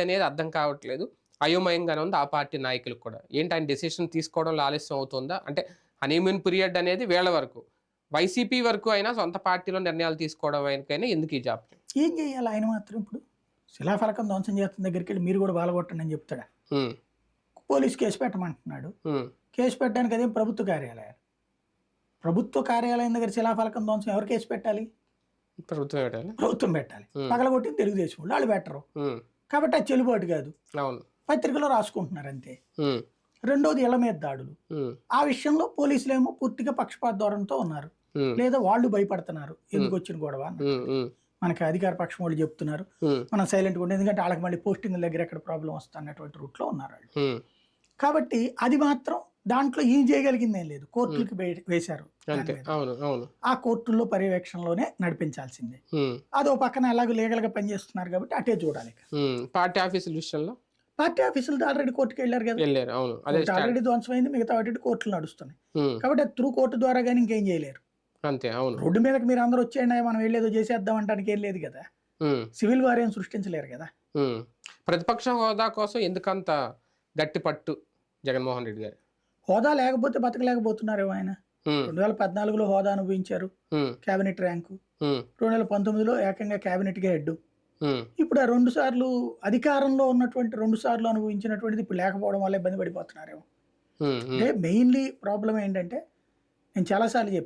అనేది అర్థం కావట్లేదు. అయోమయంగానే ఉంది ఆ పార్టీ నాయకులకు కూడా. ఏంటి ఆయన డెసిషన్ తీసుకోవడంలో ఆలస్యం అవుతుందా? అంటే హనీమూన్ పీరియడ్ అనేది వేళ వరకు. వైసీపీ వరకు అయినా సొంత పార్టీలో నిర్ణయాలు తీసుకోవడం అయినా ఎందుకు ఈ జాప్యం ఏం చేయాలి ఆయన మాత్రం ఇప్పుడు? శిలాఫలకం ధ్వంసం చేస్తున్న దగ్గరికి వెళ్ళి మీరు కూడా బాలగొట్టండి అని చెప్తాడా? Police case పెట్టమంటున్నాడు. కేసు పెట్టడానికి అదేం ప్రభుత్వ కార్యాలయాలు? ప్రభుత్వ కార్యాలయం దగ్గర శిలాఫలకం ధ్వంసం ఎవరు కేసు పెట్టాలి? ప్రభుత్వం పెట్టాలి? ప్రభుత్వం పెట్టాలి. పగలగొట్టింది తెలుగుదేశం వాళ్ళు. పెట్టరు. కాబట్టి అది చెల్లుబాటు కాదు. పత్రికలో రాసుకుంటున్నారు అంతే. రెండోది ఇళ్ళ మీద దాడులు. ఆ విషయంలో పోలీసులు ఏమో పూర్తిగా పక్షపాత ధోరణితో ఉన్నారు. లేదా వాళ్ళు భయపడుతున్నారు. ఎందుకు వచ్చిన గొడవ మనకి అధికార పక్షం వాళ్ళు చెప్తున్నారు. మనం సైలెంట్గా ఉండే ఎందుకంటే వాళ్ళకి మళ్ళీ పోస్టింగ్ దగ్గర ఎక్కడ ప్రాబ్లం వస్తున్నటువంటి రూట్లో ఉన్నారు వాళ్ళు. కాబట్టి అది మాత్రం దాంట్లో ఏం చేయగలిగింది ఏం లేదు. కోర్టులకి వేశారు ఆ కోర్టుల్లో పర్యవేక్షణలోనే నడిపించాల్సిందే. అదో పక్కన ఎలాగో లీగల్గా పనిచేస్తున్నారు కాబట్టి అటే చూడాలి పార్టీ ఆఫీసుల విషయంలో? పార్టీ ఆఫీసులు ఆల్రెడీ కోర్టుకి వెళ్ళారు కదా. ఆల్రెడీ ధ్వంసమైంది మిగతా వాటి కోర్టులు నడుస్తున్నాయి. కాబట్టి త్రూ కోర్టు ద్వారా కానీ ఇంకేం చేయలేరు. అంతే అవును. రోడ్డు మీదకి మీరు అందరూ వచ్చేయండి మనం వెళ్ళేదో చేసేద్దాం అంటానికి ఏం లేదు కదా. సివిల్ వార్ ఏం సృష్టించలేరు కదా. ప్రతిపక్ష హోదా కోసం ఎందుకంత గట్టి పట్టు జగన్మోహన్ రెడ్డి గారు? హోదా లేకపోతే బతకలేకపోతున్నారు ఆయన. రెండు వేల పద్నాలుగులో హోదా అనుభవించారు. Cabinet rank. రెండు వేల పంతొమ్మిదిలో ఏకంగా కేబినెట్గా హెడ్. ఇప్పుడు ఆ రెండు సార్లు అధికారంలో ఉన్నటువంటి రెండు సార్లు అనుభవించినటువంటిది ఇప్పుడు లేకపోవడం వల్ల ఇబ్బంది పడిపోతున్నారేమో. అంటే మెయిన్లీ ప్రాబ్లం ఏంటంటే నేను చాలాసార్లు చెప్పాను.